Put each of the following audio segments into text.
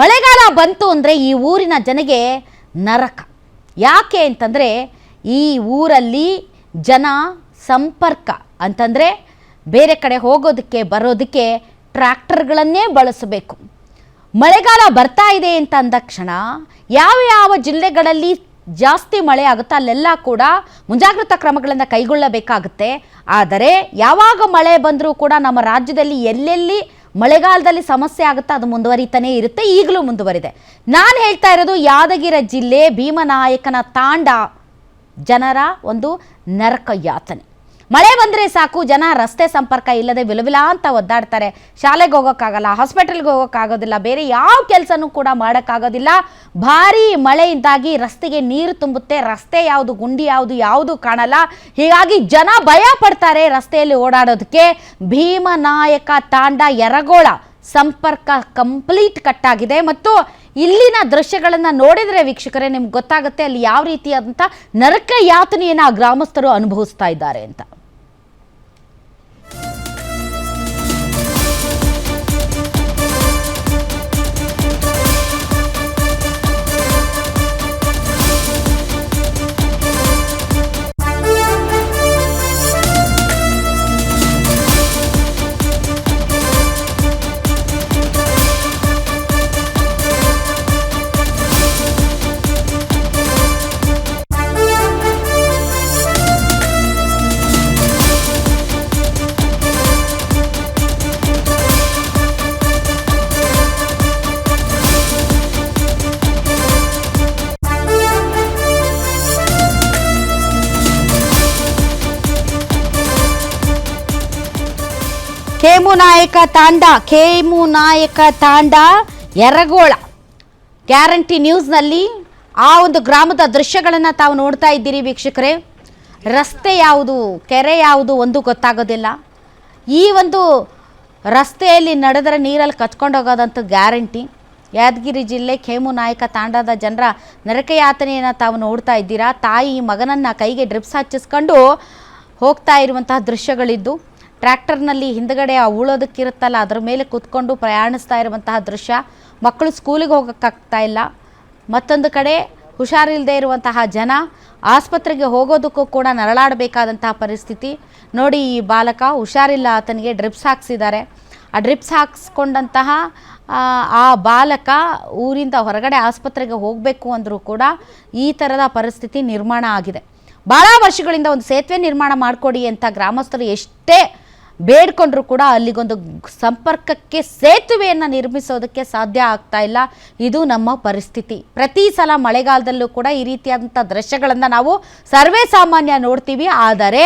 ಮಳೆಗಾಲ ಬಂತು ಅಂದರೆ ಈ ಊರಿನ ಜನಗೆ ನರಕ. ಯಾಕೆ ಅಂತಂದರೆ ಈ ಊರಲ್ಲಿ ಜನ ಸಂಪರ್ಕ ಅಂತಂದರೆ ಬೇರೆ ಕಡೆ ಹೋಗೋದಕ್ಕೆ, ಬರೋದಕ್ಕೆ ಟ್ರ್ಯಾಕ್ಟರ್ಗಳನ್ನೇ ಬಳಸಬೇಕು. ಮಳೆಗಾಲ ಬರ್ತಾ ಇದೆ ಅಂತ ಅಂದಕ್ಷಣ ಯಾವ ಯಾವ ಜಿಲ್ಲೆಗಳಲ್ಲಿ ಜಾಸ್ತಿ ಮಳೆ ಆಗುತ್ತೋ ಅಲ್ಲೆಲ್ಲ ಕೂಡ ಮುಂಜಾಗ್ರತಾ ಕ್ರಮಗಳನ್ನು ಕೈಗೊಳ್ಳಬೇಕಾಗುತ್ತೆ. ಆದರೆ ಯಾವಾಗ ಮಳೆ ಬಂದರೂ ಕೂಡ ನಮ್ಮ ರಾಜ್ಯದಲ್ಲಿ ಎಲ್ಲೆಲ್ಲಿ ಮಳೆಗಾಲದಲ್ಲಿ ಸಮಸ್ಯೆ ಆಗುತ್ತೆ ಅದು ಮುಂದುವರಿತಾನೇ ಇರುತ್ತೆ, ಈಗಲೂ ಮುಂದುವರಿದೆ. ನಾನು ಹೇಳ್ತಾ ಇರೋದು ಯಾದಗಿರಿ ಜಿಲ್ಲೆ ಭೀಮನಾಯಕನ ತಾಂಡ ಜನರ ಒಂದು ನರಕ ಯಾತನೆ. ಮಳೆ ಬಂದರೆ ಸಾಕು, ಜನ ರಸ್ತೆ ಸಂಪರ್ಕ ಇಲ್ಲದೆ ವಿಲವಿಲ ಅಂತ ಒದ್ದಾಡ್ತಾರೆ. ಶಾಲೆಗೆ ಹೋಗೋಕ್ಕಾಗಲ್ಲ ಹಾಸ್ಪಿಟಲ್ಗೆ ಹೋಗೋಕ್ಕಾಗೋದಿಲ್ಲ, ಬೇರೆ ಯಾವ ಕೆಲಸನೂ ಕೂಡ ಮಾಡೋಕ್ಕಾಗೋದಿಲ್ಲ. ಭಾರೀ ಮಳೆಯಿಂದಾಗಿ ರಸ್ತೆಗೆ ನೀರು ತುಂಬುತ್ತೆ, ರಸ್ತೆ ಯಾವುದು ಗುಂಡಿ, ಯಾವುದು ಯಾವುದು ಕಾಣಲ್ಲ. ಹೀಗಾಗಿ ಜನ ಭಯ ಪಡ್ತಾರೆ ರಸ್ತೆಯಲ್ಲಿ ಓಡಾಡೋದಕ್ಕೆ. ಭೀಮನಾಯಕ ತಾಂಡ ಎರಗೋಳ ಸಂಪರ್ಕ ಕಂಪ್ಲೀಟ್ ಕಟ್ ಆಗಿದೆ ಮತ್ತು ಇಲ್ಲಿನ ದೃಶ್ಯಗಳನ್ನು ನೋಡಿದರೆ ವೀಕ್ಷಕರೇ, ನಿಮ್ಗೆ ಗೊತ್ತಾಗುತ್ತೆ ಅಲ್ಲಿ ಯಾವ ರೀತಿಯಾದಂಥ ನರಕ ಯಾತನೆಯನ್ನು ಆ ಗ್ರಾಮಸ್ಥರು ಅನುಭವಿಸ್ತಾ ಇದ್ದಾರೆ ಅಂತ. ಖೇಮು ನಾಯಕ ತಾಂಡ ಕೇಮು ನಾಯಕ ತಾಂಡ ಎರಗೋಳ ಗ್ಯಾರಂಟಿ ನ್ಯೂಸ್ನಲ್ಲಿ ಆ ಒಂದು ಗ್ರಾಮದ ದೃಶ್ಯಗಳನ್ನು ತಾವು ನೋಡ್ತಾ ಇದ್ದೀರಿ ವೀಕ್ಷಕರೇ. ರಸ್ತೆ ಯಾವುದು, ಕೆರೆ ಯಾವುದು ಒಂದು ಗೊತ್ತಾಗೋದಿಲ್ಲ. ಈ ಒಂದು ರಸ್ತೆಯಲ್ಲಿ ನಡೆದರೆ ನೀರಲ್ಲಿ ಕಚ್ಕೊಂಡು ಗ್ಯಾರಂಟಿ. ಯಾದಗಿರಿ ಜಿಲ್ಲೆ ಖೇಮು ನಾಯಕ ತಾಂಡದ ಜನರ ನರಕಯಾತನೆಯನ್ನು ತಾವು ನೋಡ್ತಾ ಇದ್ದೀರಾ. ತಾಯಿ ಮಗನನ್ನು ಕೈಗೆ ಡ್ರಿಪ್ಸ್ ಹಚ್ಚಿಸ್ಕೊಂಡು ಹೋಗ್ತಾ ಇರುವಂತಹ ದೃಶ್ಯಗಳಿದ್ದು. ಟ್ರ್ಯಾಕ್ಟರ್ನಲ್ಲಿ ಹಿಂದ್ಗಡೆ ಆ ಉಳೋದಕ್ಕಿರುತ್ತಲ್ಲ ಅದರ ಮೇಲೆ ಕೂತ್ಕೊಂಡು ಪ್ರಯಾಣಿಸ್ತಾ ಇರುವಂತಹ ದೃಶ್ಯ. ಮಕ್ಕಳು ಸ್ಕೂಲಿಗೆ ಹೋಗೋಕ್ಕಾಗ್ತಾ ಇಲ್ಲ. ಮತ್ತೊಂದು ಕಡೆ ಹುಷಾರಿಲ್ಲದೆ ಇರುವಂತಹ ಜನ ಆಸ್ಪತ್ರೆಗೆ ಹೋಗೋದಕ್ಕೂ ಕೂಡ ನರಳಾಡಬೇಕಾದಂತಹ ಪರಿಸ್ಥಿತಿ. ನೋಡಿ ಈ ಬಾಲಕ ಹುಷಾರಿಲ್ಲ ಆತನಿಗೆ ಡ್ರಿಪ್ಸ್ ಹಾಕ್ಸಿದ್ದಾರೆ. ಆ ಡ್ರಿಪ್ಸ್ ಹಾಕ್ಸ್ಕೊಂಡಂತಹ ಆ, ಬಾಲಕ ಊರಿಂದ ಹೊರಗಡೆ ಆಸ್ಪತ್ರೆಗೆ ಹೋಗಬೇಕು ಅಂದರೂ ಕೂಡ ಈ ಥರದ ಪರಿಸ್ಥಿತಿ ನಿರ್ಮಾಣ ಆಗಿದೆ. ಭಾಳ ವರ್ಷಗಳಿಂದ ಒಂದು ಸೇತುವೆ ನಿರ್ಮಾಣ ಮಾಡಿಕೊಡಿ ಅಂತ ಗ್ರಾಮಸ್ಥರು ಎಷ್ಟೇ ಬೇಡ್ಕೊಂಡ್ರು ಕೂಡ ಅಲ್ಲಿಗೊಂದು ಸಂಪರ್ಕಕ್ಕೆ ಸೇತುವೆಯನ್ನು ನಿರ್ಮಿಸೋದಕ್ಕೆ ಸಾಧ್ಯ ಆಗ್ತಾ ಇಲ್ಲ. ಇದು ನಮ್ಮ ಪರಿಸ್ಥಿತಿ. ಪ್ರತಿ ಸಲ ಮಳೆಗಾಲದಲ್ಲೂ ಕೂಡ ಈ ರೀತಿಯಾದಂಥ ದೃಶ್ಯಗಳನ್ನು ನಾವು ಸರ್ವೇ ಸಾಮಾನ್ಯ ನೋಡ್ತೀವಿ. ಆದರೆ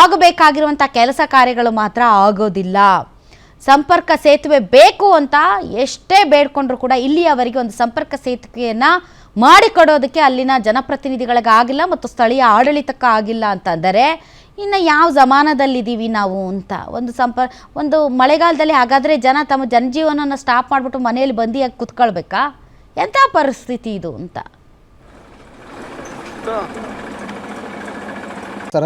ಆಗಬೇಕಾಗಿರುವಂಥ ಕೆಲಸ ಕಾರ್ಯಗಳು ಮಾತ್ರ ಆಗೋದಿಲ್ಲ. ಸಂಪರ್ಕ ಸೇತುವೆ ಬೇಕು ಅಂತ ಎಷ್ಟೇ ಬೇಡ್ಕೊಂಡ್ರು ಕೂಡ ಇಲ್ಲಿಯವರೆಗೆ ಒಂದು ಸಂಪರ್ಕ ಸೇತುವೆಯನ್ನು ಮಾಡಿಕೊಡೋದಕ್ಕೆ ಅಲ್ಲಿನ ಜನಪ್ರತಿನಿಧಿಗಳಿಗಾಗಿಲ್ಲ ಮತ್ತು ಸ್ಥಳೀಯ ಆಡಳಿತಕ್ಕಾಗಿಲ್ಲ ಅಂತಂದರೆ ಇನ್ನು ಯಾವ ಜಮಾನದಲ್ಲಿದ್ದೀವಿ ನಾವು ಅಂತ ಒಂದು ಸಂಪ ಒಂದು ಮಳೆಗಾಲದಲ್ಲಿ ಹಾಗಾದರೆ ಜನ ತಮ್ಮ ಜನಜೀವನನ ಸ್ಟಾಪ್ ಮಾಡಿಬಿಟ್ಟು ಮನೆಯಲ್ಲಿ ಬಂದಿಯಾಗಿ ಕುತ್ಕೊಳ್ಬೇಕಾ? ಎಂಥ ಪರಿಸ್ಥಿತಿ ಇದು ಅಂತ? ಸರ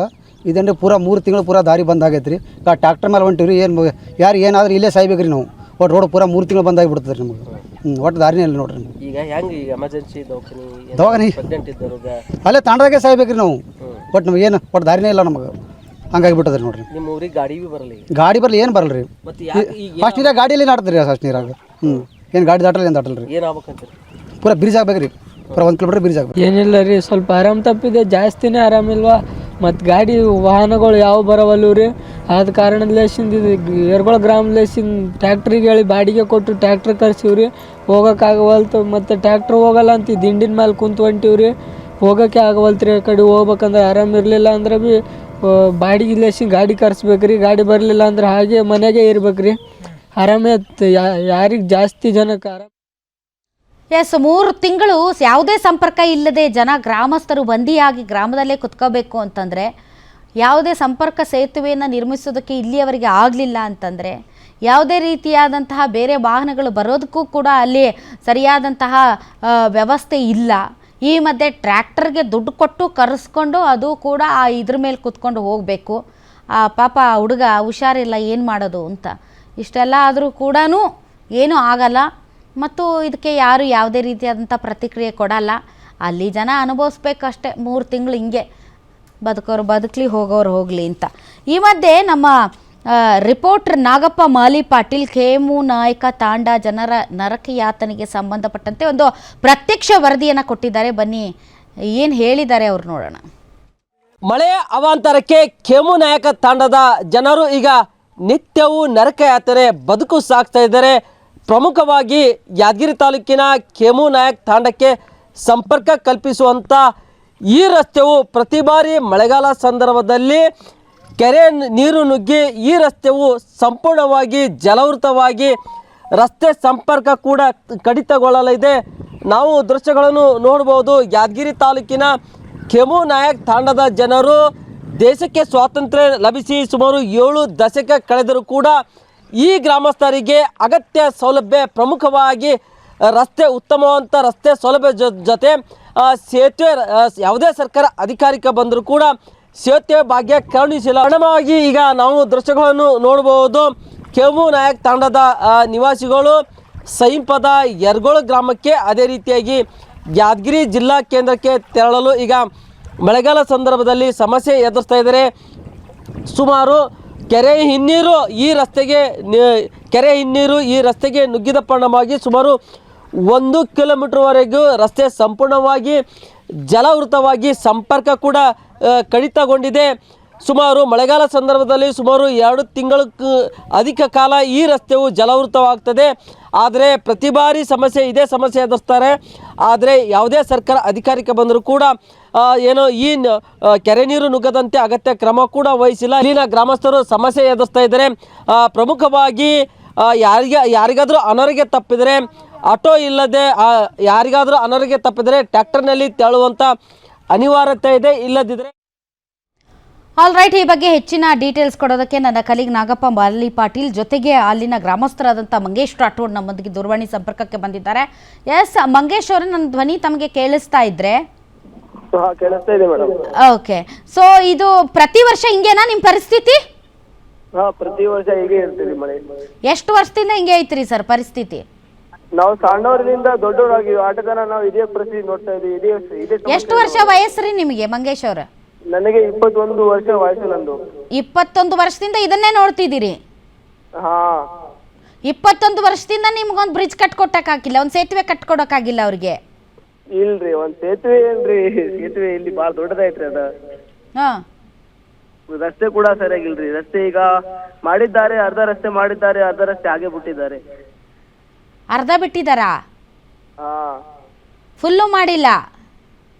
ಇದಂದ್ರೆ ಪೂರಾ ಮೂರು ತಿಂಗಳು ಪೂರಾ ದಾರಿ ಬಂದಾಗೈತೆ ರೀ ಟ್ಯಾಕ್ಟರ್ ಮೇಲೆ ಹೊಂಟಿವ್ರಿ ಏನು ಯಾರು ಏನಾದರೂ ಇಲ್ಲೇ ಸಾಯ್ಬೇಕ್ರಿ ನಾವು. ಒಟ್ಟು ರೋಡ್ ಪೂರಾ ಮೂರು ತಿಂಗಳು ಬಂದಾಗಿ ಆಗಿಬಿಡ್ತದೆ ರೀ ನಮಗೆ. ಹ್ಞೂ ಒಟ್ಟು ದಾರಿನೇ ಇಲ್ಲ ನೋಡ್ರಿ. ಈಗ ಹೆಂಗೆ ಈಗ ಎಮರ್ಜೆನ್ಸಿ ದವಾಖಾನಿ ದವಾಖಾನಿ? ಅಲ್ಲೇ ತಾಂಡದಾಗೆ ಸಾಯ್ಬೇಕ್ರಿ ನಾವು. ಒಟ್ಟು ನಮ್ಗೆ ಏನು ಒಟ್ಟು ದಾರಿನೇ ಇಲ್ಲ ನಮಗೆ. ಹಂಗಾಗಿಬಿಟ್ಟದೆ ರೀ ನೋಡ್ರಿ. ನಿಮ್ಮ ಊರಿಗೆ ಗಾಡಿ ಬಿ ಬರಲ್ಲ ಈಗ? ಗಾಡಿ ಬರಲಿ ಏನು ಬರಲ್ಲ ರೀ ಮತ್ತೆ ಯಾಕೆ ಈಗ ಫಸ್ಟ್ ನೀರಾಗ ಗಾಡಿಯಲ್ಲಿ ನಾಡ್ತದೆ ರೀ ಫಸ್ಟ್ ನೀರಾಗ. ಹ್ಞೂ ಏನು ಗಾಡಿ ದಾಟಲ್ಲ ಏನು ದಾಟಲ್ಲ ರೀ ಏನ್ ಆಗ್ಬೇಕಂತೀರಿ? ಪೂರ ಬ್ರಿಜ್ ಆಗ್ಬೇಕು ರೀ ಪೂರ ಒಂದು ಕಿಲೋಮೀಟ್ರ್ ಬ್ರಿಜ್ ಆಗ್ಬೇಕು. ಏನಿಲ್ಲ ರೀ ಸ್ವಲ್ಪ ಆರಾಮ್ ತಪ್ಪಿದೆ ಜಾಸ್ತಿನೇ ಆರಾಮಿಲ್ವಾ ಮತ್ತು ಗಾಡಿ ವಾಹನಗಳು ಯಾವ ಬರವಲ್ಲ ರೀ? ಆದ ಕಾರಣದ್ಲೇಸಿಂದ ಇದು ಗ್ರಾಮ ಗ್ರಾಮಲೇಸಿಂದ ಟ್ಯಾಕ್ಟ್ರಿಗೆ ಹೇಳಿ ಬಾಡಿಗೆ ಕೊಟ್ಟು ಟ್ಯಾಕ್ಟ್ರ್ ಕರ್ಸೀವಿ ರೀ ಹೋಗೋಕ್ಕಾಗವಲ್ತು ಮತ್ತು ಟ್ಯಾಕ್ಟ್ರ್ ಹೋಗಲ್ಲ ಅಂತ ಈ ದಿಂಡಿನ ಮೇಲೆ ಕುಂತು ಹೊಂಟೀವಿ ರೀ ಹೋಗೋಕ್ಕೆ ಆಗವಲ್ತು ರೀ ಆ ಕಡೆ ಹೋಗ್ಬೇಕಂದ್ರೆ ಆರಾಮ ಇರಲಿಲ್ಲ ಅಂದ್ರೆ ಭೀ ಬಾಡಿಗೆ ಲೇಸಿಂದ ಗಾಡಿ ಕರ್ಸ್ಬೇಕು ರೀ ಗಾಡಿ ಬರಲಿಲ್ಲ ಅಂದ್ರೆ ಹಾಗೆ ಮನೆಗೆ ಇರ್ಬೇಕು ರೀ ಆರಾಮೇ ಯಾರಿಗೆ ಜಾಸ್ತಿ ಜನಕ್ಕೆ ಆರಾಮ ಎಸ್, ಮೂರು ತಿಂಗಳು ಯಾವುದೇ ಸಂಪರ್ಕ ಇಲ್ಲದೆ ಜನ ಗ್ರಾಮಸ್ಥರು ಬಂದಿಯಾಗಿ ಗ್ರಾಮದಲ್ಲೇ ಕುತ್ಕೋಬೇಕು ಅಂತಂದರೆ, ಯಾವುದೇ ಸಂಪರ್ಕ ಸೇತುವೆಯನ್ನು ನಿರ್ಮಿಸೋದಕ್ಕೆ ಇಲ್ಲಿಯವರೆಗೆ ಆಗಲಿಲ್ಲ ಅಂತಂದರೆ, ಯಾವುದೇ ರೀತಿಯಾದಂತಹ ಬೇರೆ ವಾಹನಗಳು ಬರೋದಕ್ಕೂ ಕೂಡ ಅಲ್ಲಿ ಸರಿಯಾದಂತಹ ವ್ಯವಸ್ಥೆ ಇಲ್ಲ. ಈ ಮಧ್ಯೆ ಟ್ರ್ಯಾಕ್ಟರ್ಗೆ ದುಡ್ಡು ಕೊಟ್ಟು ಕರೆಸ್ಕೊಂಡು ಅದು ಕೂಡ ಆ ಇದ್ರ ಮೇಲೆ ಕುತ್ಕೊಂಡು ಹೋಗಬೇಕು. ಆ ಪಾಪ ಆ ಹುಡುಗ ಹುಷಾರಿಲ್ಲ, ಏನು ಮಾಡೋದು ಅಂತ. ಇಷ್ಟೆಲ್ಲ ಆದರೂ ಕೂಡ ಏನೂ ಆಗಲ್ಲ. ಮತ್ತು ಇದಕ್ಕೆ ಯಾರು ಯಾವುದೇ ರೀತಿಯಾದಂಥ ಪ್ರತಿಕ್ರಿಯೆ ಕೊಡಲ್ಲ. ಅಲ್ಲಿ ಜನ ಅನುಭವಿಸ್ಬೇಕಷ್ಟೆ. ಮೂರು ತಿಂಗಳು ಹಿಂಗೆ ಬದುಕೋರು, ಬದುಕಲಿ ಹೋಗೋರು ಹೋಗಲಿ ಅಂತ. ಈ ಮಧ್ಯೆ ನಮ್ಮ ರಿಪೋರ್ಟರ್ ನಾಗಪ್ಪ ಮಾಲಿ ಪಾಟೀಲ್, ಖೇಮು ನಾಯಕ ತಾಂಡ ಜನರ ನರಕ ಯಾತನೆಗೆ ಸಂಬಂಧಪಟ್ಟಂತೆ ಒಂದು ಪ್ರತ್ಯಕ್ಷ ವರದಿಯನ್ನು ಕೊಟ್ಟಿದ್ದಾರೆ. ಬನ್ನಿ, ಏನು ಹೇಳಿದ್ದಾರೆ ಅವ್ರು ನೋಡೋಣ. ಮಳೆಯ ಅವಾಂತರಕ್ಕೆ ಖೇಮು ನಾಯಕ ತಾಂಡದ ಜನರು ಈಗ ನಿತ್ಯವೂ ನರಕ ಯಾತ್ರೆ ಬದುಕು ಸಾಗ್ತಾ ಇದ್ದಾರೆ. ಪ್ರಮುಖವಾಗಿ ಯಾದಗಿರಿ ತಾಲೂಕಿನ ಖೇಮು ನಾಯಕ್ ತಾಂಡಕ್ಕೆ ಸಂಪರ್ಕ ಕಲ್ಪಿಸುವಂಥ ಈ ರಸ್ತೆಯು ಪ್ರತಿ ಬಾರಿ ಮಳೆಗಾಲ ಸಂದರ್ಭದಲ್ಲಿ ಕೆರೆ ನೀರು ನುಗ್ಗಿ ಈ ರಸ್ತೆಯು ಸಂಪೂರ್ಣವಾಗಿ ಜಲವೃತವಾಗಿ ರಸ್ತೆ ಸಂಪರ್ಕ ಕೂಡ ಕಡಿತಗೊಳ್ಳಲಿದೆ. ನಾವು ದೃಶ್ಯಗಳನ್ನು ನೋಡ್ಬೋದು ಯಾದಗಿರಿ ತಾಲೂಕಿನ ಕೆಮು ನಾಯಕ್ ತಾಂಡದ ಜನರು ದೇಶಕ್ಕೆ ಸ್ವಾತಂತ್ರ್ಯ ಲಭಿಸಿ ಸುಮಾರು ಏಳು ದಶಕ ಕಳೆದರೂ ಕೂಡ ಈ ಗ್ರಾಮಸ್ಥರಿಗೆ ಅಗತ್ಯ ಸೌಲಭ್ಯ ಪ್ರಮುಖವಾಗಿ ರಸ್ತೆ ಉತ್ತಮವಂತ ರಸ್ತೆ ಸೌಲಭ್ಯ ಜೊತೆ ಸೇತುವೆ ಯಾವುದೇ ಸರ್ಕಾರ ಅಧಿಕಾರಿಕ ಬಂದರೂ ಕೂಡ ಸೇತುವೆ ಭಾಗ್ಯ ಕರುಣಿಸಿಲ್ಲ. ಪರಿಣಾಮವಾಗಿ ಈಗ ನಾವು ದೃಶ್ಯಗಳನ್ನು ನೋಡಬಹುದು. ಕೆಮ್ಮು ನಾಯಕ್ ತಂಡದ ನಿವಾಸಿಗಳು ಸೈಂಪದ ಯರ್ಗೋಳ ಗ್ರಾಮಕ್ಕೆ ಅದೇ ರೀತಿಯಾಗಿ ಯಾದಗಿರಿ ಜಿಲ್ಲಾ ಕೇಂದ್ರಕ್ಕೆ ತೆರಳಲು ಈಗ ಮಳೆಗಾಲ ಸಂದರ್ಭದಲ್ಲಿ ಸಮಸ್ಯೆ ಎದುರಿಸ್ತಾ ಇದ್ದಾರೆ. ಸುಮಾರು ಕೆರೆ ಹಿನ್ನೀರು ಈ ರಸ್ತೆಗೆ ಕೆರೆ ಹಿನ್ನೀರು ಈ ರಸ್ತೆಗೆ ನುಗ್ಗಿದ ಪರಿಣಾಮವಾಗಿ ಸುಮಾರು ಒಂದು ಕಿಲೋಮೀಟ್ರ್ವರೆಗೂ ರಸ್ತೆ ಸಂಪೂರ್ಣವಾಗಿ ಜಲವೃತವಾಗಿ ಸಂಪರ್ಕ ಕೂಡ ಕಡಿತಗೊಂಡಿದೆ. ಸುಮಾರು ಮಳೆಗಾಲ ಸಂದರ್ಭದಲ್ಲಿ ಸುಮಾರು ಎರಡು ತಿಂಗಳು ಅಧಿಕ ಕಾಲ ಈ ರಸ್ತೆಯು ಜಲವೃತವಾಗ್ತದೆ. ಆದರೆ ಪ್ರತಿ ಬಾರಿ ಸಮಸ್ಯೆ ಇದೇ ಸಮಸ್ಯೆ ಎದುರಿಸ್ತಾರೆ. ಆದರೆ ಯಾವುದೇ ಸರ್ಕಾರ ಅಧಿಕಾರಕ್ಕೆ ಬಂದರೂ ಕೂಡ ಏನು ಈ ಕೆರೆ ನೀರು ನುಗ್ಗದಂತೆ ಅಗತ್ಯ ಕ್ರಮ ಕೂಡ ವಹಿಸಿಲ್ಲ. ಇಲ್ಲಿನ ಗ್ರಾಮಸ್ಥರು ಸಮಸ್ಯೆ ಎದುರಿಸ್ತಾ ಇದ್ದಾರೆ. ಪ್ರಮುಖವಾಗಿ ಯಾರಿಗೆ, ಯಾರಿಗಾದರೂ ಅನಾರೋಗ್ಯ ತಪ್ಪಿದರೆ ಆಟೋ ಇಲ್ಲದೆ ಆ, ಯಾರಿಗಾದರೂ ಅನಾರೋಗ್ಯ ತಪ್ಪಿದರೆ ಟ್ಯಾಕ್ಟರ್ನಲ್ಲಿ ತೆಳುವಂಥ ಅನಿವಾರ್ಯತೆ ಇದೆ. ಇಲ್ಲದಿದ್ದರೆ ಆಲ್ ರೈಟ್ ಈ ಬಗ್ಗೆ ಹೆಚ್ಚಿನ ಡೀಟೇಲ್ಸ್ ಕೊಡೋದಕ್ಕೆ ನನ್ನ ಕಲೀಗ್ ನಾಗಪ್ಪ ಮಾಲಿ ಪಾಟೀಲ್ ಜೊತೆಗೆ ಅಲ್ಲಿನ ಗ್ರಾಮಸ್ಥರಾದಂಥ ಮಂಗೇಶ್ ರಾಠೋಡ್ ನಮ್ಮೊಂದಿಗೆ ದೂರವಾಣಿ ಸಂಪರ್ಕಕ್ಕೆ ಬಂದಿದ್ದಾರೆ. ಎಸ್ ಮಂಗೇಶ್ ಅವರೇ ನನ್ನ ಧ್ವನಿ ತಮಗೆ ಕೇಳಿಸ್ತಾ ಇದ್ರೆ? ಓಕೆ ಸೊ ಇದು ಪ್ರತಿ ವರ್ಷ ಹಿಂಗೇನಾ ನಿಮ್ಮ ಪರಿಸ್ಥಿತಿ? ಹಾ ಪ್ರತಿ ವರ್ಷ ಹೀಗೆ ಇರ್ತೀವಿ ಮಳೆ. ಎಷ್ಟು ವರ್ಷದಿಂದ ಹಿಂಗೆ ಐತ್ರಿ ಸರ್ ಪರಿಸ್ಥಿತಿ? ನಾವು ಸಣ್ಣವರಿಂದ ದೊಡ್ಡವರಾಗಿ ಆಟಗಾರ ನಾವು ಇದೇ ಪರಿಸ್ಥಿತಿ ನೋಡ್ತಾ ಇದೀವಿ ಇದೇ ಇದೇ ಸಮಸ್ಯೆ ಎಷ್ಟು ವರ್ಷ ವಯಸ್ಸ್ರಿ ನಿಮಗೆ ಮಂಗೇಶ್ ಅವ್ರ? ನನಗೆ ಇಪ್ಪತ್ತೊಂದು ವರ್ಷ ವಯಸ್ಸು ನಂದು. ಇಪ್ಪತ್ತೊಂದು ವರ್ಷದಿಂದ ಇದನ್ನೇ ನೋಡ್ತಿದ್ದೀರಿ? ಹಾ. ಇಪ್ಪತ್ತೊಂದು ವರ್ಷದಿಂದ ನಿಮ್ಗೊಂದು ಬ್ರಿಡ್ಜ್ ಕಟ್ಕೊಟ್ಟಕ್ಕಾಗಿಲ್ಲ ಒಂದು ಸೇತುವೆ ಕಟ್ಕೊಡಕ್ಕಾಗಿಲ್ಲ ಅವ್ರಿಗೆ? ಇಲ್ರಿ ಒಂದ್ ಸೇತುವೆ ಏನ್ರಿ? ಸೇತುವೆ ಇಲ್ಲಿ ಬಾಳ ದೊಡ್ಡದೈತ್ರಿ ಅದ. ಹಾ. ರಸ್ತೆ ಕೂಡ ಸರಿಯಾಗಿಲ್ರಿ. ರಸ್ತೆ ಈಗ ಮಾಡಿದ್ದಾರೆ ಅರ್ಧ ರಸ್ತೆ ಮಾಡಿದ್ದಾರೆ ಅರ್ಧ ರಸ್ತೆ ಆಗೇ ಬಿಟ್ಟಿದ್ದಾರೆ. ಅರ್ಧ ಬಿಟ್ಟಿದಾರಾ? ಹಾ. ಫುಲ್ಲು ಮಾಡಿಲ್ಲ?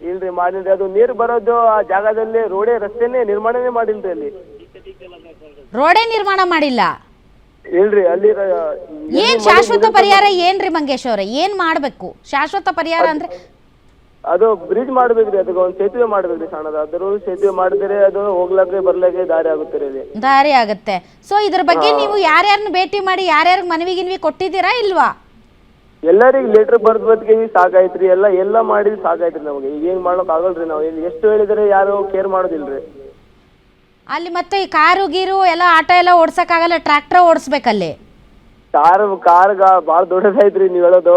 ಇಲ್ರಿ ಮಾಡಿಲ್ರಿ. ಅದು ನೀರ್ ಬರೋದು ಆ ಜಾಗದಲ್ಲಿ ರೋಡೇ ರಸ್ತೆನೇ ನಿರ್ಮಾಣನೇ ಮಾಡಿಲ್ರಿ ಅಲ್ಲಿ. ರೋಡೇ ನಿರ್ಮಾಣ ಮಾಡಿಲ್ಲ? ಇಲ್ರಿ ಅಲ್ಲಿ ರ- ಏನ್ ಶಾಶ್ವತ ಪರಿಹಾರ ಏನ್ರಿ ಮಂಗೇಶ್ ಅವ್ರೆ? ಏನ್ ಮಾಡ್ಬೇಕು? ಶಾಶ್ವತ ಪರಿಹಾರ ಅಂದ್ರೆ ಅದು ಬ್ರಿಡ್ಜ್ ಮಾಡ್ಬೇಕ್ರಿ ಅದಕ್ಕೆ ಒಂದು ಸೇತುವೆ ಮಾಡ್ಬೇಕ್ರಿ ಸಣ್ಣದ. ಅದ್ರ ಸೇತುವೆ ಮಾಡಿದ್ರೆ ಅದು ಹೋಗ್ಲಕ್ಕೆ ಬರ್ಲಕ್ಕೆ ದಾರಿ ಆಗುತ್ತೆ ರೀ ಅಲ್ಲಿ. ದಾರಿ ಆಗತ್ತೆ. ಸೊ ಇದ್ರ ಬಗ್ಗೆ ನೀವು ಯಾರ್ಯಾರನ್ನ ಭೇಟಿ ಮಾಡಿ ಯಾರ್ಯಾರಿಗೆ ಮನವಿ ಗಿನ್ವಿ ಕೊಟ್ಟಿದ್ದೀರಾ ಇಲ್ವಾ? ಎಲ್ಲರಿಗೂ ಲೆಟರ್ ಬರ್ದ್ ಬದ್ಗೆ ಸಾಕಾಯ್ತ್ರಿ, ಎಲ್ಲ ಎಲ್ಲ ಮಾಡಿ ಸಾಕಾಯ್ತ್ರಿ ನಮಗೆ. ಈಗ ಏನ್ ಮಾಡ್ಲಕ್ ಆಗಲ್ರಿ ನಾವು? ಇಲ್ಲಿ ಎಷ್ಟು ಹೇಳಿದ್ರೆ ಯಾರು ಕೇರ್ ಮಾಡೋದಿಲ್ರಿ? ಅಲ್ಲಿ ಮತ್ತೆ ಈ ಕಾರು, ಗೀರು ಎಲ್ಲ ಆಟೋ ಎಲ್ಲ ಓಡ್ಸಕ್ಕಾಗಲ್ಲ ಟ್ರ್ಯಾಕ್ಟರ್ ಓಡಿಸ್ಬೇಕಲ್ಲಿ. ಕಾರ್ ಕಾರ್ ಭಾಳ ದೊಡ್ಡದೈತ್ರಿ ನೀವ್ ಹೇಳೋದು.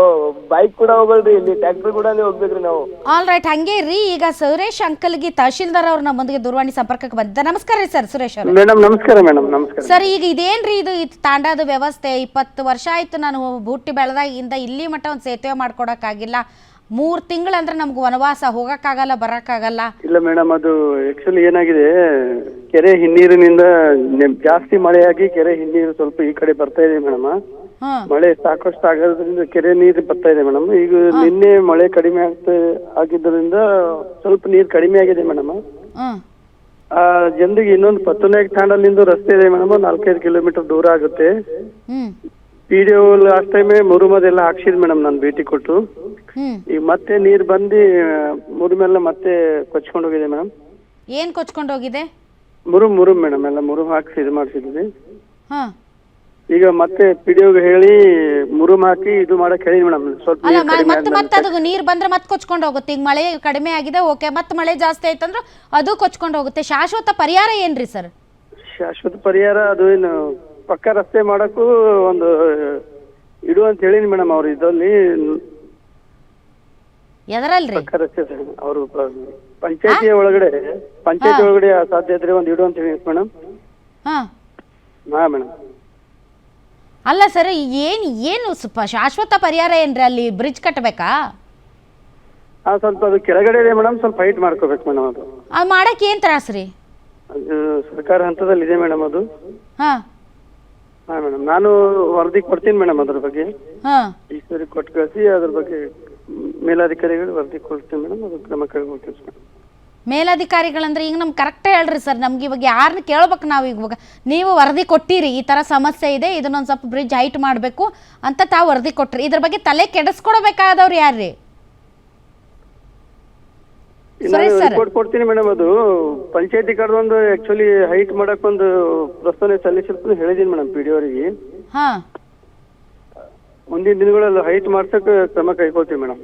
ಬೈಕ್ ಕೂಡ ಹೋಗಲ್ರಿ ಇಲ್ಲಿ ಟ್ಯಾಕ್ಟರ್ ಕೂಡ ಹೋಗ್ಬೇಕ್ರಿ ನಾವು. ಆಲ್ ರೈಟ್ ಹಂಗೆ ರೀ ಈಗ ಸುರೇಶ್ ಅಂಕಲ್ಗೆ ತಹಶೀಲ್ದಾರ್ ಅವ್ರ ನಮ್ಮೊಂದಿಗೆ ದೂರವಾಣಿ ಸಂಪರ್ಕಕ್ಕೆ ಬಂದಿದ್ದ ನಮಸ್ಕಾರ ರೀ ಸರ್ ಸುರೇಶ್ ಅವರು. ಮೇಡಮ್ ನಮಸ್ಕಾರ ಮೇಡಮ್ ನಮಸ್ಕಾರ. ಸರ್ ಈಗ ಇದೇನ್ರಿ ಇದು ಇದು ತಾಂಡಾದ ವ್ಯವಸ್ಥೆ? ಇಪ್ಪತ್ತು ವರ್ಷ ಆಯ್ತು ನಾನು ಹುಟ್ಟಿ ಬೆಳೆದಾಗಿಂದ ಇಲ್ಲಿ ಮಟ್ಟ ಒಂದು ಸೇತುವೆ ಮಾಡ್ಕೊಡಕ್ಕಾಗಿಲ್ಲ. ಮೂರು ತಿಂಗಳಂದ್ರೆ ನಮ್ಗೆ ವನವಾಸ ಹೋಗಕ್ಕಾಗಲ್ಲ ಬರಕ್ಕಾಗಲ್ಲ. ಇಲ್ಲ ಮೇಡಮ್ ಅದು ಆಕ್ಚುಲಿ ಏನಾಗಿದೆ ಕೆರೆ ಹಿನ್ನೀರಿನಿಂದ ಜಾಸ್ತಿ ಮಳೆಯಾಗಿ ಕೆರೆ ಹಿನ್ನೀರು ಸ್ವಲ್ಪ ಈ ಕಡೆ ಬರ್ತಾ ಇದೆ ಮೇಡಮ್. ಮಳೆ ಸಾಕಷ್ಟು ಆಗೋದ್ರಿಂದ ಕೆರೆ ನೀರು ಬರ್ತಾ ಇದೆ ಮೇಡಮ್. ಈಗ ನಿನ್ನೆ ಮಳೆ ಕಡಿಮೆ ಆಗ್ತಾ ಆಗಿದ್ದರಿಂದ ಸ್ವಲ್ಪ ನೀರು ಕಡಿಮೆ ಆಗಿದೆ ಮೇಡಮ್. ಹ್ಮ್ ಆ ಜನರಿಗೆ ಇನ್ನೊಂದು ಪತ್ತನೇ ತಾಂಡಲಿಂದ ರಸ್ತೆ ಇದೆ ಮೇಡಮ್. ನಾಲ್ಕೈದು ಕಿಲೋಮೀಟರ್ ದೂರ ಆಗುತ್ತೆ. Hmm. P D O last ಟೈಮೇ ಮುರುಮದೆಲ್ಲ ಹಾಕ್ಸಿದ್ ಮೇಡಮ್ ನಾನು ಭೇಟಿ ಕೊಟ್ಟು. ಹ್ಮ್. ಈಗ ಮತ್ತೆ ನೀರು ಬಂದು ಮುರುಮೆಲ್ಲ ಮತ್ತೆ ಕೊಚ್ಕೊಂಡು ಹೋಗಿದೆ ಮೇಡಮ್ ಏನ್ ಕೊಚ್ಕೊಂಡು ಹೋಗಿದೆ? ಮುರುಮ್ ಮುರುಮ್ ಮೇಡಮ್ ಎಲ್ಲ ಮುರುಮ್ ಹಾಕಿ ಇದು ಮಾಡಿಸಿದ್ವಿ. ಹಾ. ಈಗ ಮತ್ತೆ ಪಿಡಿಒಗೆ ಹೇಳಿ ಮುರುಮ್ ಹಾಕಿ ಇದು ಮಾಡಕ್ ಹೇಳಿ ಮೇಡಮ್ ಸ್ವಲ್ಪ ಅಲ್ಲ ನೀರ್ ಮ- ಕಡಿಮೆ ಮತ್ತೆ ಆದ್ಮೇಲೆ. ಮತ್ತೆ ಅದು ನೀರ್ ಬಂದ್ರೆ ಮತ್ತೆ ಕೊಚ್ಕೊಂಡು ಹೋಗುತ್ತೆ. ಈಗ ಮಳೆ ಕಡಿಮೆ ಆಗಿದೆ ಓಕೆ ಮತ್ತೆ ಮಳೆ ಜಾಸ್ತಿ ಆಯ್ತಂದ್ರೆ ಅದು ಕೊಚ್ಕೊಂಡು ಹೋಗುತ್ತೆ. ಶಾಶ್ವತ ಪರಿಹಾರ ಏನ್ರಿ ಸರ್? ಶಾಶ್ವತ ಪರಿಹಾರ ಅದು ಏನು ಪಕ್ಕ ರಸ್ತೆ ಮಾಡಕ್ಕೂ ಒಂದು ಇಡು ಅಂತ ಹೇಳಿನಿ ಮೇಡಮ್ ಅವ್ರು ಇದರಲ್ಲಿ. ಎದರಲ್ರಿ? ಅವರು ಪಂಚಾಯತಿ ಒಳಗಡೆ ಪಂಚಾಯತಿ ಒಳಗಡೆ ಸಾಧ್ಯ ಇದ್ರೆ ಒಂದು ಇಡು ಅಂತ ಹೇಳಿ ಮೇಡಮ್. ಹಾ. ಹಾ ಮೇಡಮ್. ಅಲ್ಲ ಸರ್ ಏನು ಏನು ಸ್ವಲ್ಪ ಶಾಶ್ವತ ಪರಿಹಾರ ಏನ್ರಿ ಅಲ್ಲಿ ಬ್ರಿಡ್ಜ್ ಕಟ್ಟಬೇಕಾ ಹಾ ಸ್ವಲ್ಪ ಅದು ಕೆಳಗಡೆ ಇದೆ ಮೇಡಮ್ ಸ್ವಲ್ಪ ಹೈಟ್ ಮಾಡ್ಕೋಬೇಕು ಮೇಡಮ್ ಅದು. ಅದು ಮಾಡಕ್ಕೆ ಏನು ತ್ರಾಸ್ರಿ ಅದು ಸರ್ಕಾರ ಹಂತದಲ್ಲಿ ಇದೆ ಮೇಡಮ್ ಅದು. ಹಾಂ. ಹಾ ಮೇಡಮ್ ನಾನು ವರದಿ ಕೊಡ್ತೀನಿ ಮೇಡಮ್ ಅದ್ರ ಬಗ್ಗೆ. ಹಾ. ಈ ಸರಿ ಕೊಟ್ಟು ಕಳಿಸಿ ಅದ್ರ ಬಗ್ಗೆ ಮೇಲಾಧಿಕಾರಿಗಳು ವರದಿ ಕೊಡ್ತೀನಿ ಮೇಡಮ್ ಅದು ಕ್ರಮ ಕೈಗೊಳ್ತೀನಿ ಮೇಲಧಿಕಾರಿಗಳಂದ್ರೆ ಈಗ ನಮ್ಗೆ ಕರೆಕ್ಟ್ ಹೇಳ್ರಿ ಸರ್ ನಮ್ಗೆ ಇವಾಗ ಯಾರನ್ನ ಕೇಳ್ಬೇಕು ನಾವು ಇವಾಗ. ನೀವು ವರದಿ ಕೊಟ್ಟಿರಿ ಈ ಥರ ಸಮಸ್ಯೆ ಇದೆ ಇದನ್ನೊಂದು ಸ್ವಲ್ಪ ಬ್ರಿಡ್ಜ್ ಹೈಟ್ ಮಾಡಬೇಕು ಅಂತ ತಾವು ವರದಿ ಕೊಟ್ರಿ. ಇದ್ರ ಬಗ್ಗೆ ತಲೆ ಕೆಡಿಸ್ಕೊಡ್ಬೇಕಾದವ್ರು ಯಾರ್ರಿ? ಸರ್ ರಿಪೋರ್ಟ್ ಕೊಡ್ತೀನಿ ಮೇಡಮ್ ಅದು ಪಂಚಾಯತಿ ಕಡ್ದೊಂದು ಆಕ್ಚುಲಿ ಹೈಟ್ ಮಾಡಕ್ ಒಂದು ಪ್ರಸ್ತಾವನೆ ಸಲ್ಲಿಸಿರ್ತೀನಿ ಹೇಳಿದೀನಿ ಮೇಡಮ್ ಪಿ ಡಿ ಅವರಿಗೆ. ಹಾಂ. ಮುಂದಿನ ದಿನಗಳಲ್ಲಿ ಹೈಟ್ ಮಾಡ್ಸಕ್ ಕ್ರಮ ಕೈಗೊಳ್ತೀವಿ ಮೇಡಮ್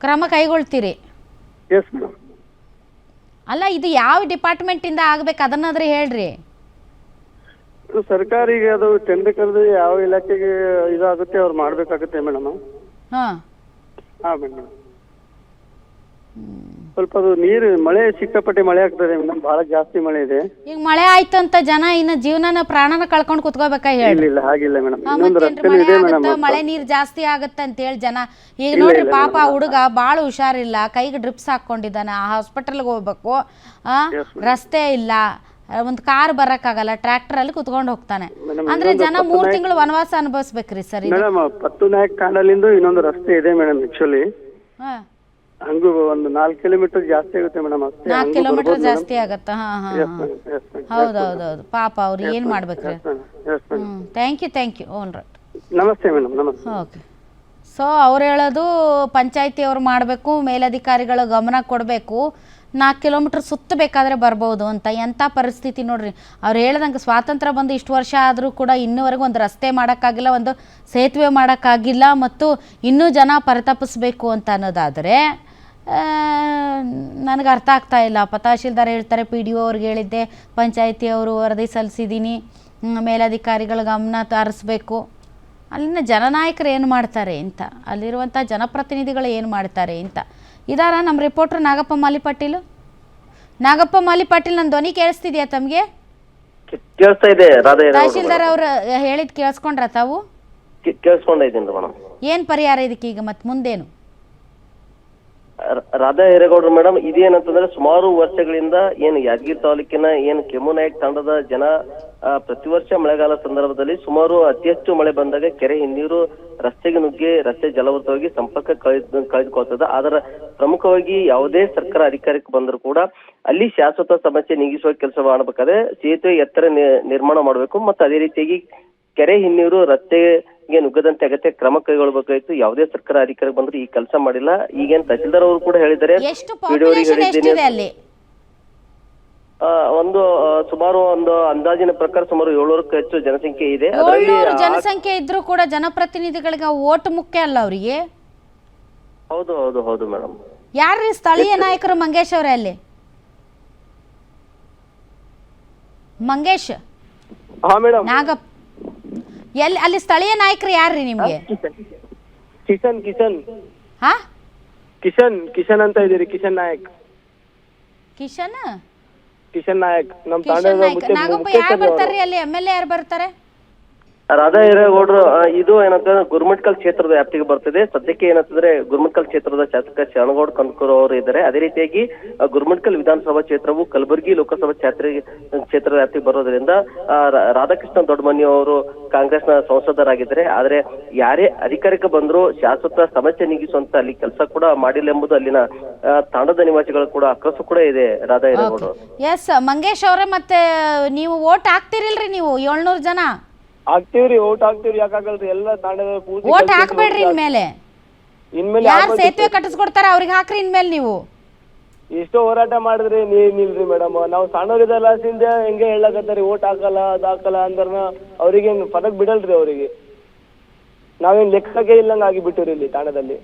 ಕ್ರಮ ಕೈಗೊಳ್ತೀರಿ? ಎಸ್ ಮೇಡಮ್ ಅಲ್ಲ ಇದು ಯಾವ ಡಿಪಾರ್ಟ್ಮೆಂಟ್ ಇಂದ ಆಗ್ಬೇಕು? ಅದನ್ನಾದ್ರೆ ಹೇಳ್ರಿ. ಸರ್ಕಾರಿಗೆ ಅದು ಟೆಂಡರ್ ಕರೆದು ಯಾವ ಇಲಾಖೆಗೆ ಇದಾಗುತ್ತೆ ಅವ್ರು ಮಾಡ್ಬೇಕಾಗುತ್ತೆ ಮೇಡಮ್. ಹಾಂ. ಹಾ ಮೇಡಮ್. ಸ್ವಲ್ಪ ಅದು ನೀರು ಮಳೆ ಸಿಕ್ಕಾಪಟ್ಟೆ ಮಳೆ ಆಗ್ತದೆ ಮೇಡಮ್ ಬಹಳ ಜಾಸ್ತಿ ಮಳೆ ಇದೆ. ಈಗ ಮಳೆ ಆಯ್ತು ಅಂತ ಜನ ಇನ್ನು ಜೀವನನ ಪ್ರಾಣನ ಕಳ್ಕೊಂಡು ಕುತ್ಕೋಬೇಕಾ ಇಲ್ಲ ಹೇಳ್ರಿ ಇಲ್ಲ ಹಾಗಿಲ್ಲ ಮೇಡಮ್. ಹಾ, ಇನ್ನೊಂದು ಮತ್ತೇನ್ರಿ ರಸ್ತೆನೂ ಮಳೆ ಇದೆ ಮೇಡಮ್ ಆಗತ್ತ? ಮಳೆ ನೀರ್ ಜಾಸ್ತಿ ಆಗತ್ತ ಅಂತ ಹೇಳಿ ಜನ. ಈಗ ನೋಡ್ರಿ ಪಾಪ ಆ ಹುಡುಗ ಬಾಳ ಹುಷಾರಿಲ್ಲ ಕೈಗೆ ಡ್ರಿಪ್ಸ್ ಹಾಕೊಂಡಿದ್ದಾನೆ ಆ ಹಾಸ್ಪಿಟಲ್ಗೆ ಹೋಗ್ಬೇಕು ಆ? ರಸ್ತೆ ಇಲ್ಲ ಒಂದು ಕಾರ್ ಬರಕ್ಕಾಗಲ್ಲ ಟ್ರ್ಯಾಕ್ಟರ್ ಅಲ್ಲಿ ಕುತ್ಕೊಂಡು ಹೋಗ್ತಾನೆ. ಅಂದ್ರೆ ಇನ್ನೊಂದು ಜನ ಮೂರ್ ತಿಂಗಳು ವನವಾಸ ಅನುಭವಿಸ್ಬೇಕ್ರಿ ಸರ್ ಇದು. ಮೇಡಮ್ ಪತ್ತು ನಾಯಕ್ ಕಾಂಡಲಿಂದ ಇನ್ನೊಂದು ರಸ್ತೆ ಇದೆ ಮೇಡಮ್ ಆಕ್ಚುಲಿ ಹಾ. ಹಂಗೂ ಒಂದು ನಾಲ್ಕು ಕಿಲೋಮೀಟರ್ ಜಾಸ್ತಿ ಆಗುತ್ತೆ ಮೇಡಮ್ ಅಷ್ಟೇ ನಾಲ್ಕು ಕಿಲೋಮೀಟರ್ ಜಾಸ್ತಿ ಆಗತ್ತ? ಹಾ ಹಾ ಹಾ. ಹೌದೌದೌದು. ಪಾಪ ಅವ್ರು ಏನ್ ಮಾಡ್ಬೇಕ್ರಿ. ಹ್ಮ್ thank you thank you alright. ನಮಸ್ತೆ ಮೇಡಮ್ ನಮಸ್ತೆ. ಓಕೆ. ಸೊ ಅವ್ರು ಹೇಳೋದು ಪಂಚಾಯತಿ ಅವ್ರು ಮಾಡಬೇಕು ಮೇಲಧಿಕಾರಿಗಳು ಗಮನ ಕೊಡಬೇಕು. ನಾಲ್ಕು ಕಿಲೋಮೀಟ್ರ್ ಸುತ್ತಬೇಕಾದ್ರೆ ಬರ್ಬೋದು ಅಂತ ಎಂಥ ಪರಿಸ್ಥಿತಿ ನೋಡ್ರಿ. ಅವ್ರು ಹೇಳ್ದಂಗೆ ಸ್ವಾತಂತ್ರ್ಯ ಬಂದು ಇಷ್ಟು ವರ್ಷ ಆದರೂ ಕೂಡ ಇನ್ನೂವರೆಗೂ ಒಂದು ರಸ್ತೆ ಮಾಡೋಕ್ಕಾಗಿಲ್ಲ, ಒಂದು ಸೇತುವೆ ಮಾಡೋಕ್ಕಾಗಿಲ್ಲ ಮತ್ತು ಇನ್ನೂ ಜನ ಪರಿತಪಿಸ್ಬೇಕು ಅಂತ ಅನ್ನೋದಾದರೆ ನನಗೆ ಅರ್ಥ ಆಗ್ತಾ ಇಲ್ಲ. ಪ ಹೇಳ್ತಾರೆ, ಪಿ ಡಿ ಒ ಅವ್ರಿಗೆ ಹೇಳಿದ್ದೆ ಪಂಚಾಯಿತಿಯವರು ವರದಿ ಸಲ್ಲಿಸಿದ್ದೀನಿ ಮೇಲಧಿಕಾರಿಗಳ ಗಮನ ತರಿಸ್ಬೇಕು. ಅಲ್ಲಿನ ಜನನಾಯಕರು ಏನು ಮಾಡ್ತಾರೆ ಅಂತ, ಅಲ್ಲಿರುವಂಥ ಜನಪ್ರತಿನಿಧಿಗಳು ಏನು ಮಾಡ್ತಾರೆ ಅಂತ. ಇದಾರ ನಮ್ಮ ರಿಪೋರ್ಟರ್ ನಾಗಪ್ಪ ಮಾಲಿ ಪಾಟೀಲ್ ನಾಗಪ್ಪ ಮಾಲಿ ಪಾಟೀಲ್ ನನ್ನ ಧ್ವನಿ ಕೇಳಿಸ್ತಿದ್ಯಾ ತಮಗೆ? ಕೇಳಿಸ್ತಾ ಇದೆ ರಾಧಾ ತಹಶೀಲ್ದಾರ್ ಅವ್ರ ಹೇಳಿದ್ ಕೇಳಿಸ್ಕೊಂಡ್ರ ತಾವು? ಮೇಡಮ್ ಏನು ಪರಿಹಾರ ಇದಕ್ಕೆ ಈಗ ಮತ್ತೆ ಮುಂದೇನು? ರಾಧಾ ಹಿರೇಗೌಡರು ಮೇಡಮ್, ಇದೇನಂತಂದ್ರೆ ಸುಮಾರು ವರ್ಷಗಳಿಂದ ಏನು ಯಾದಗಿರಿ ತಾಲೂಕಿನ ಏನು ಕೆಮ್ಮುನಾಯಕ್ ತಂಡದ ಜನ ಪ್ರತಿ ವರ್ಷ ಮಳೆಗಾಲ ಸಂದರ್ಭದಲ್ಲಿ ಸುಮಾರು ಅತಿ ಹೆಚ್ಚು ಮಳೆ ಬಂದಾಗ ಕೆರೆ ಹಿನ್ನೀರು, ರಸ್ತೆಗೆ ನುಗ್ಗಿ, ರಸ್ತೆ ಜಲವೃತವಾಗಿ ಸಂಪರ್ಕ ಕಳೆದು, ಕಳೆದುಕೊಳ್ತದ. ಅದರ ಪ್ರಮುಖವಾಗಿ ಯಾವುದೇ ಸರ್ಕಾರ ಅಧಿಕಾರಕ್ಕೆ ಬಂದರೂ ಕೂಡ ಅಲ್ಲಿ ಶಾಶ್ವತ ಸಮಸ್ಯೆ ನೀಗಿಸುವ ಕೆಲಸ ಮಾಡಬೇಕಾದ್ರೆ ಸೇತುವೆ ಎತ್ತರ ನಿರ್ಮಾಣ ಮಾಡಬೇಕು. ಮತ್ತು ಅದೇ ರೀತಿಯಾಗಿ ಕೆರೆ ಹಿನ್ನೀರು ರಸ್ತೆಗೆ ನುಗ್ಗದಂತೆ ಅಗತ್ಯ ಕ್ರಮ ಕೈಗೊಳ್ಳಬೇಕಾಯ್ತು. ಯಾವುದೇ ಸರ್ಕಾರ ಅಧಿಕಾರಕ್ಕೆ ಬಂದ್ರೆ ಈ ಕೆಲಸ ಮಾಡಿಲ್ಲ. ಈಗೇನ್ ತಹಸೀಲ್ದಾರ್ ಅವರು ಕೂಡ ಹೇಳಿದ್ದಾರೆ. ಹೇಳಿದ್ದೀನಿ ಒಂದು ಸುಮಾರು ಒಂದು ಅಂದಾಜಿನ ಪ್ರಕಾರ ಸುಮಾರು ಏಳ್ನೂರಕ್ಕೂ ಹೆಚ್ಚು ಜನಸಂಖ್ಯೆ ಇದೆ. ಜನಸಂಖ್ಯೆ ಇದ್ರೂ ಕೂಡ ಜನಪ್ರತಿನಿಧಿಗಳಿಗೆ ಓಟ್ ಮುಖ್ಯ ಅಲ್ಲ ಅವರಿಗೆ? ಹೌದು ಹೌದು ಹೌದು ಮೇಡಮ್ ಯಾರ್ರೀ ಸ್ಥಳೀಯ ನಾಯಕರು ಮಂಗೇಶ್ ಅವರೇ ಅಲ್ಲಿ? ಮಂಗೇಶ್? ಹಾ ಮೇಡಮ್ ನಾಗಪ್ ಎಲ್ಲಿ ಅಲ್ಲಿ ಸ್ಥಳೀಯ ನಾಯಕರು ಯಾರ್ರಿ ನಿಮ್ಗೆ? ಕಿಶನ್. ಕಿಶನ್ ಹಾ? ಕಿಶನ್ ಕಿಶನ್ ಅಂತ ಇದೀರಿ ಕಿಶನ್ ನಾಯಕ್. ಕಿಶನ್? ಕಿಶನ್ ನಾಯಕ್. ನಮ್ ಕಿಶನ್ ನಾಯ್ಕ. ನಾಗಪ್ಪ ಯಾರು ಬರ್ತಾರ್ರಿ ಅಲ್ಲಿ? ಎಂ ಎಲ್ ಎ ಯಾರು ಬರ್ತಾರೆ? ರಾಧಾ ಹಿರೇಗೌಡರು ಇದು ಏನಂತಂದ್ರೆ ಗುರುಮಟ್ಕಲ್ ಕ್ಷೇತ್ರದ ವ್ಯಾಪ್ತಿಗೆ ಬರ್ತದೆ. ಸದ್ಯಕ್ಕೆ ಏನಂತಂದ್ರೆ ಗುರುಮಟ್ಕಲ್ ಕ್ಷೇತ್ರದ ಶಾಸಕ ಶರಣಗೌಡ ಕನ್ಕೂರ್ ಅವರು ಇದ್ದಾರೆ. ಅದೇ ರೀತಿಯಾಗಿ ಗುರುಮಟ್ಕಲ್ ವಿಧಾನಸಭಾ ಕ್ಷೇತ್ರವು ಕಲಬುರಗಿ ಲೋಕಸಭಾ ಕ್ಷೇತ್ರ ಕ್ಷೇತ್ರ ವ್ಯಾಪ್ತಿಗೆ ಬರೋದ್ರಿಂದ ರಾಧಾಕೃಷ್ಣ ದೊಡ್ಡಮನಿ ಅವರು ಕಾಂಗ್ರೆಸ್ನ ಸಂಸದರಾಗಿದ್ದಾರೆ. ಆದ್ರೆ ಯಾರೇ ಅಧಿಕಾರಕ್ಕೆ ಬಂದ್ರು ಶಾಸಕ ಸಮಸ್ಯೆ ನೀಗಿಸುವಂತ ಅಲ್ಲಿ ಕೆಲಸ ಕೂಡ ಮಾಡಿಲ್ಲ ಎಂಬುದು ಅಲ್ಲಿನ ತಾಂಡದ ನಿವಾಸಿಗಳು ಕೂಡ ಆಕ್ರೋಶ ಕೂಡ ಇದೆ ರಾಧಾ ಹಿರೇಗೌಡರು. ಎಸ್ ಮಂಗೇಶ್ ಅವರೇ ಮತ್ತೆ ನೀವು ಓಟ್ ಹಾಕ್ತಿರಿಲ್ರಿ ನೀವು, ಏಳ್ನೂರು ಜನ. ಹಾಕ್ತಿವ್ರಿ ಓಟ್ ಹಾಕ್ತಿವ್ರಿ ಯಾಕಾಗಲ್ರಿ? ಎಲ್ಲ ತಾಂಡದ ಪೂಜೆ ಓಟ್ ಹಾಕ್ಬೇಡ್ರಿ ಇನ್ಮೇಲೆ. ಇನ್ಮೇಲೆ ಯಾರು ಸೇತುವೆ ಕಟ್ಟಿಸ್ಕೊಡ್ತಾರ ಅವ್ರಿಗೆ ಹಾಕ್ರಿ ಇನ್ಮೇಲೆ ನೀವು. ಎಷ್ಟೋ ಹೋರಾಟ ಮಾಡಿದ್ರಿ ನೀನಿಲ್ರಿ ಮೇಡಮ್ ನಾವು ಸಣ್ಣವರಿದ್ದಲಾಸಿಂದ ಹೆಂಗೆ ಹೇಳಕತ್ತಾರಿ ಓಟ್ ಹಾಕಲ್ಲ ಅದ್ ಹಾಕಲ್ಲ ಅಂದ್ರನ ಅವ್ರಿಗೆ ಫರಕ್ ಬಿಡಲ್ರಿ ಅವರಿಗೆ. ನಾವೇನ್ ಲೆಕ್ಕಕ್ಕೆ ಇಲ್ಲಂಗ ಆಗಿಬಿಟ್ಟಿವ್ರಿ ಇಲ್ಲಿ ತಾಣದಲ್ಲಿ.